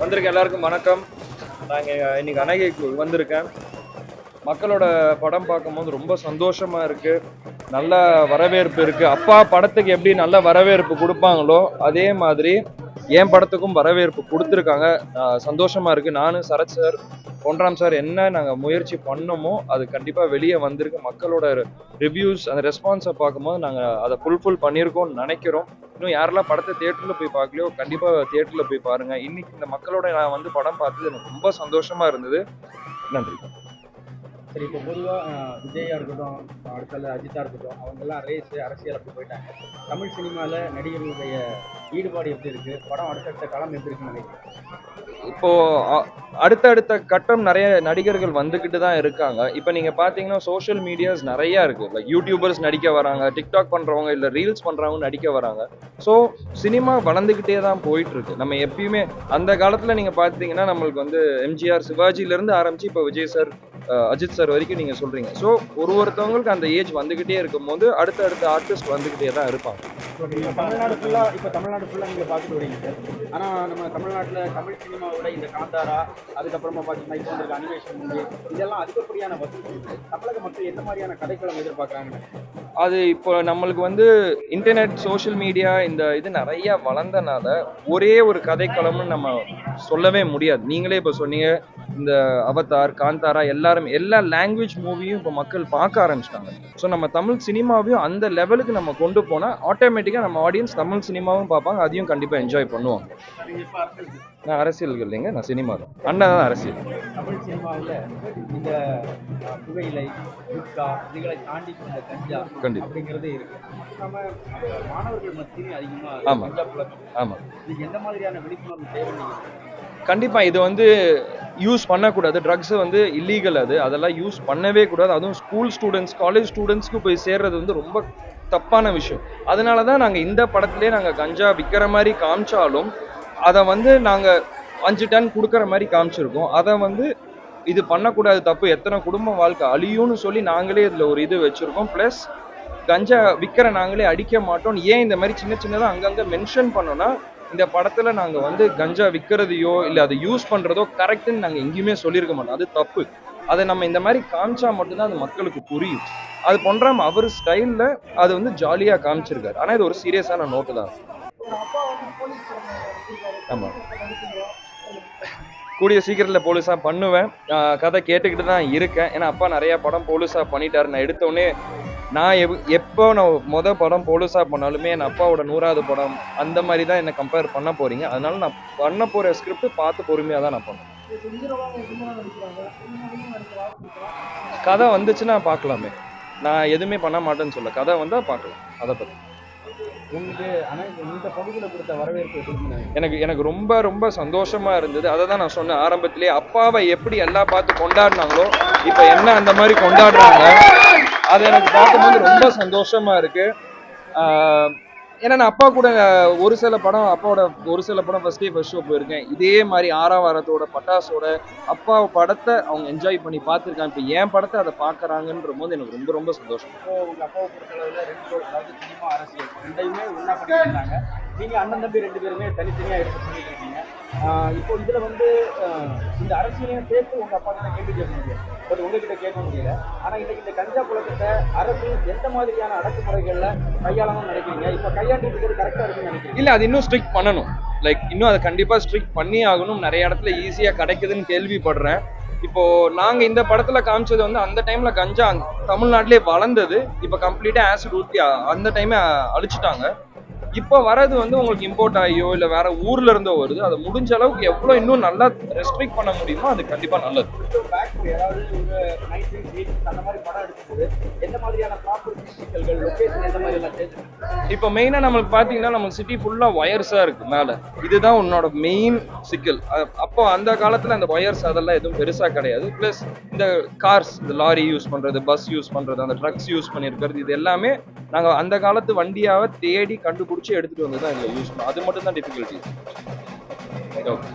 வந்திருக்க எல்லாருக்கும் வணக்கம். நாங்கள் இன்னைக்கு அனகைக்கு வந்திருக்கேன். மக்களோட படம் பார்க்கும்போது ரொம்ப சந்தோஷமா இருக்குது நல்ல வரவேற்பு இருக்கு. அப்பா படத்துக்கு எப்படி நல்ல வரவேற்பு கொடுப்பாங்களோ அதே மாதிரி என் படத்துக்கும் வரவேற்பு கொடுத்துருக்காங்க. சந்தோஷமாக சந்தோஷமா இருக்கு. நானும் சரத் சார் பொன்ராம் சார் என்ன நாங்கள் முயற்சி பண்ணோமோ அது கண்டிப்பாக வெளியே வந்திருக்கு. மக்களோட ரிவ்யூஸ் அந்த ரெஸ்பான்ஸை பார்க்கும்போது நாங்கள் அதை ஃபுல்ஃபில் பண்ணியிருக்கோம்னு நினைக்கிறோம். இன்னும் யாரெல்லாம் படத்தை தேட்டரில் போய் பார்க்கலையோ கண்டிப்பாக தேட்டரில் போய் பாருங்கள் இன்னைக்கு இந்த மக்களோட நான் வந்து படம் பார்த்தது எனக்கு ரொம்ப சந்தோஷமாக இருந்தது. நன்றி. சரி இப்போ பொதுவாக விஜயா இருக்கட்டும் அடுத்தால அஜித்தா இருக்கட்டும் அவங்கெல்லாம் ரேஸ் அரசியல் அப்படி போயிட்டாங்க. தமிழ் சினிமாவில் நடிகர்களுடைய ஈடுபாடு எப்படி இருக்கு? படம் அடுத்தடுத்த களம் எப்படி இருக்குன்னு நினைக்கிறேன் இப்போ அடுத்தடுத்த கட்டம் நிறைய நடிகர்கள் வந்துக்கிட்டு தான் இருக்காங்க. இப்போ நீங்க பாத்தீங்கன்னா சோஷியல் மீடியாஸ் நிறைய இருக்கு. லைக் யூடியூபர்ஸ் நடிக்க வராங்க டிக்டாக் பண்றவங்க இல்ல ரீல்ஸ் பண்றவங்க நடிக்க வராங்க. ஸோ சினிமா வளர்ந்துக்கிட்டே தான் போயிட்டு இருக்கு நம்ம எப்பயுமே அந்த காலத்துல நீங்க பாத்தீங்கன்னா நம்மளுக்கு வந்து எம்ஜிஆர் சிவாஜில இருந்து ஆரம்பிச்சு இப்போ விஜய் சார் அஜித் சார் வரைக்கும் நீங்கள் சொல்கிறீங்க ஸோ ஒரு ஒருத்தவங்களுக்கு அந்த ஏஜ் வந்துக்கிட்டே இருக்கும்போது அடுத்த ஆர்டிஸ்ட் வந்துக்கிட்டே தான் இருப்பாங்க. நீங்கள் தமிழ்நாடு ஃபுல்லாக இப்போ தமிழ்நாடு ஃபுல்லாக நீங்கள் பார்த்துட்டு வரீங்க சார். ஆனால் நம்ம தமிழ்நாட்டில் தமிழ் சினிமாவோட இந்த காந்தாரா அதுக்கப்புறமா பார்த்தீங்கன்னா இப்போ வந்து அனிமேஷன் இதெல்லாம் அதிகப்படியான வசதி. தமிழக மக்கள் எந்த மாதிரியான கதைக்களம் எதிர்பார்க்குறாங்கன்னு? அது இப்போ நம்மளுக்கு வந்து இன்டர்நெட் சோஷியல் மீடியா இந்த இது நிறைய வளர்ந்தனால ஒரே ஒரு கதைக்களம்னு நம்ம சொல்லவே முடியாது. நீங்களே இப்போ சொன்னீங்க இந்த அவதார் காந்தாரா எல்லாரும் எல்லா லாங்குவேஜ் மூவியும் இப்போ மக்கள் பார்க்க ஆரம்பிச்சிட்டாங்க. ஸோ நம்ம தமிழ் சினிமாவையும் அந்த லெவலுக்கு நம்ம கொண்டு போனால் ஆட்டோமேட்டிக்காக நம்ம ஆடியன்ஸ் தமிழ் சினிமாவும் பார்ப்பாங்க அதையும் கண்டிப்பாக என்ஜாய் பண்ணுவாங்க. நான் அரசியல் இல்லைங்க நான் சினிமா தான். அண்ணா தான் அரசியல். தமிழ் சினிமாவில் இந்த புகையிலை குட்கா இதுகளை தாண்டி இந்த கஞ்சா கண்டிப்பா. அப்படிங்கிறதே இருக்கு. நம்ம அஹ், மாணவர்கள் மத்தியிலும் அதிகமா ஆமா. கஞ்சா புழக்கம். ஆமாம் இதுக்கு எந்த மாதிரியான விழிப்புணர்வு தேவை நீங்க கண்டிப்பா இது வந்து யூஸ் பண்ணக்கூடாது. ட்ரக்ஸ் வந்து இல்லீகல் அது. அதெல்லாம் யூஸ் பண்ணவே கூடாது. அதுவும் ஸ்கூல் ஸ்டூடெண்ட்ஸ் காலேஜ் ஸ்டூடெண்ட்ஸ்க்கு போய் சேர்றது வந்து ரொம்ப தப்பான விஷயம். அதனால தான் நாங்கள் இந்த படத்திலே நாங்கள் கஞ்சா விற்கிற மாதிரி காமிச்சாலும் அதை வந்து நாங்கள் அஞ்சு டன் கொடுக்குற மாதிரி காமிச்சிருக்கோம். அதை வந்து இது பண்ணக்கூடாது தப்பு. எத்தனை குடும்ப வாழ்க்கை அழியும்னு சொல்லி நாங்களே இதில் ஒரு இது வச்சுருக்கோம். ப்ளஸ் கஞ்சா விற்கிற நாங்களே அடிக்க மாட்டோம். ஏன் இந்த மாதிரி சின்ன சின்னதாக அங்கங்கே மென்ஷன் பண்ணோன்னா இந்த படத்தில் நாங்கள் வந்து கஞ்சா விற்கிறதையோ இல்லை அதை யூஸ் பண்ணுறதோ கரெக்ட்னு நாங்கள் எங்கேயுமே சொல்லியிருக்க மாட்டோம். அது தப்பு. அதை நம்ம இந்த மாதிரி காமிச்சா மட்டும்தான் அது மக்களுக்கு புரியும். அது பண்றாம அவர் ஸ்டைலில் அது வந்து ஜாலியாக காமிச்சிருக்காரு. ஆனால் இது ஒரு சீரியஸான நோட்டு தான். ஆமாம் கூடிய சீக்கிரத்தில் போலீஸாக பண்ணுவேன். கதை கேட்டுக்கிட்டு தான் இருக்கேன். ஏன்னா அப்பா நிறையா படம் போலீஸாக பண்ணிட்டாரு. நான் எடுத்த உடனே நான் எவ் எப்போ நான் மொத படம் போலீஸா பண்ணாலுமே என் அப்பாவோட நூறாவது படம் அந்த மாதிரி தான் என்னை கம்பேர் பண்ண போறீங்க. அதனால நான் பண்ண போற ஸ்கிரிப்ட் பார்த்து பொறுமையா தான் நான் பண்ணுவேன். கதை வந்துச்சுன்னா பார்க்கலாமே. நான் எதுவுமே பண்ண மாட்டேன்னு சொல்ல. கதை வந்தா பார்க்கலாம். அதை உங்களுக்கு ஆனா இந்த பகுதியில் கொடுத்த வரவேற்பு எனக்கு எனக்கு ரொம்ப ரொம்ப சந்தோஷமா இருந்தது. அதை தான் நான் சொன்னேன். ஆரம்பத்திலே அப்பாவை எப்படி எல்லாம் பார்த்து கொண்டாடினாங்களோ இப்போ என்ன அந்த மாதிரி கொண்டாடுறாங்க அது எனக்கு பார்க்கும்போது ரொம்ப சந்தோஷமா இருக்கு. ஏன்னா நான் அப்பா கூட ஒரு சில படம் அப்பாவோட ஒரு சில படம் ஃபர்ஸ்ட் டே ஃபர்ஸ்ட் ஷோ போயிருக்கேன். இதே மாதிரி ஆறாம் வாரத்தோட பட்டாசோட அப்பா படத்தை அவங்க என்ஜாய் பண்ணி பார்த்துருக்காங்க. இப்போ என் படத்தை அதை பார்க்குறாங்கன்ற போது எனக்கு ரொம்ப ரொம்ப சந்தோஷம். உங்கள் அப்பாவை பொறுத்தளவில் ரெண்டு அதாவது சினிமா அரசியல் ரெண்டையுமே ஒன்றா பண்ணிட்டு இருந்தாங்க அண்ணன் தம்பி ரெண்டு பேருமே தனித்தனியாக எடுத்து இப்போ இதுல வந்து இந்த அரசியலையும் சேர்த்து உங்க அப்பா கிட்ட கேள்வி கேட்க முடியும் பட் உங்ககிட்ட கேட்க முடியல. ஆனா இன்னைக்கு இந்த கஞ்சா புழக்கத்தை அரசு எந்த மாதிரியான அடக்குமுறைகள்ல கையாளணும்னு நினைக்கிறீங்க? இப்போ கையாண்டு இருக்கிறது கரெக்டா இருக்குன்னு நினைக்கிறீங்க? இல்ல அது இன்னும் ஸ்ட்ரிக்ட் பண்ணணும். லைக் இன்னும் அதை கண்டிப்பா ஸ்ட்ரிக்ட் பண்ணி ஆகணும். நிறைய இடத்துல ஈஸியா கிடைக்குதுன்னு கேள்விப்படுறேன். இப்போ நாங்க இந்த படத்துல காமிச்சது வந்து அந்த டைம்ல கஞ்சா தமிழ்நாட்டிலே வளர்ந்தது. இப்போ கம்ப்ளீட்டா ஆசிட் ஊத்தி அந்த டைமே அழிச்சிட்டாங்க. இப்போ வரது வந்து உங்களுக்கு இம்போர்ட் ஆகியோ இல்ல வேற ஊர்ல இருந்தோ வருது அதை முடிஞ்ச அளவுக்கு எவ்வளவு இன்னும் நல்லா ரெஸ்ட்ரிக்ட் பண்ண முடியுமோ அது கண்டிப்பா நல்லது. இப்போ மெயினாக நம்மளுக்கு பார்த்தீங்கன்னா நம்ம சிட்டி ஃபுல்லாக ஒயர்ஸாக இருக்கு மேலே. இதுதான் உன்னோட மெயின் சிக்கல் அப்போ அந்த காலத்தில் அந்த ஒயர்ஸ் அதெல்லாம் எதுவும் பெருசாக கிடையாது. ப்ளஸ் இந்த கார்ஸ் இந்த லாரி யூஸ் பண்ணுறது பஸ் யூஸ் பண்ணுறது அந்த ட்ரக்ஸ் யூஸ் பண்ணியிருக்கிறது இது எல்லாமே நாங்கள் அந்த காலத்து வண்டியாவை தேடி கண்டுபிடிச்சி எடுத்துகிட்டு வந்து தான் இதில் யூஸ் பண்ணோம். அது மட்டும் தான் டிஃபிகல்ட்டி ஓகே